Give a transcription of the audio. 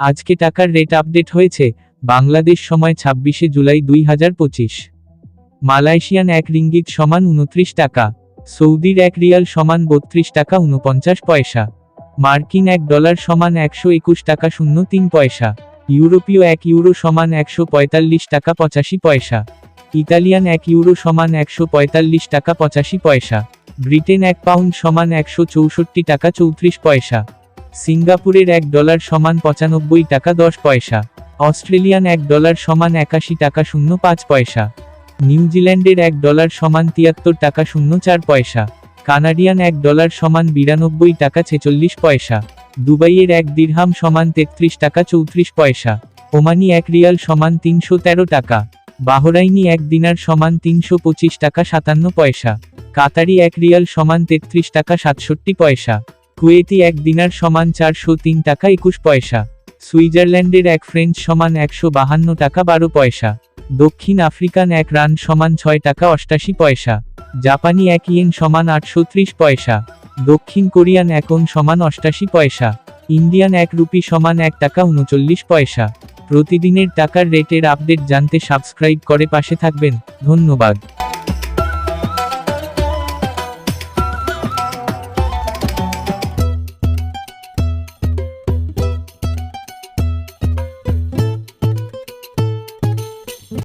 আজকে টাকার rate update হয়েছে, বাংলাদেশ সময় ছাব্বিশে জুলাই দুই হাজার পঁচিশ। মালয়েশিয়ান এক রিঙ্গিত সমান উনত্রিশ টাকা, সৌদির এক রিয়াল সমান বত্রিশ টাকা উনপঞ্চাশ পয়সা, মার্কিন এক ডলার সমান একশো একুশ টাকা শূন্য তিন পয়সা, ইউরোপীয় এক ইউরো সমান একশো পঁয়তাল্লিশ টাকা পঁচাশি পয়সা, ইতালিয়ান এক ইউরো সমান একশো পঁয়তাল্লিশ টাকা পঁচাশি পয়সা, ব্রিটেন এক পাউন্ড সমান একশো চৌষট্টি টাকা চৌত্রিশ পয়সা। সিঙ্গাপুরের এক ডলার সমান পঁচানব্বই টাকা দশ পয়সা, অস্ট্রেলিয়ান এক ডলার সমান একাশি টাকা শূন্য পাঁচ পয়সা, নিউজিল্যান্ডের এক ডলার সমান তিয়াত্তর টাকা শূন্য চার পয়সা, কানাডিয়ান এক ডলার সমান বিরানব্বই টাকা ছেচল্লিশ পয়সা, দুবাইয়ের এক দিরহাম সমান তেত্রিশ টাকা চৌত্রিশ পয়সা, ওমানি এক রিয়াল সমান তিনশো তেরো টাকা, বাহরাইনি এক দিনার সমান তিনশো পঁচিশ টাকা সাতান্ন পয়সা, কাতারি এক রিয়াল সমান তেত্রিশ টাকা সাতষট্টি পয়সা। কুয়েতি এক দিনার সমান চারশো তিন টাকা একুশ পয়সা। সুইজারল্যান্ডের এক ফ্রেঞ্চ সমান একশো বাহান্ন টাকা বারো পয়সা। দক্ষিণ আফ্রিকান এক রান সমান ছয় টাকা অষ্টাশি পয়সা। জাপানি এক ইয়েন সমান আটশো ত্রিশ পয়সা। দক্ষিণ কোরিয়ান এক ওন সমান অষ্টাশি পয়সা। ইন্ডিয়ান এক রুপি সমান এক টাকা উনচল্লিশ পয়সা। প্রতিদিনের টাকার রেটের আপডেট জানতে সাবস্ক্রাইব করে পাশে থাকবেন। ধন্যবাদ।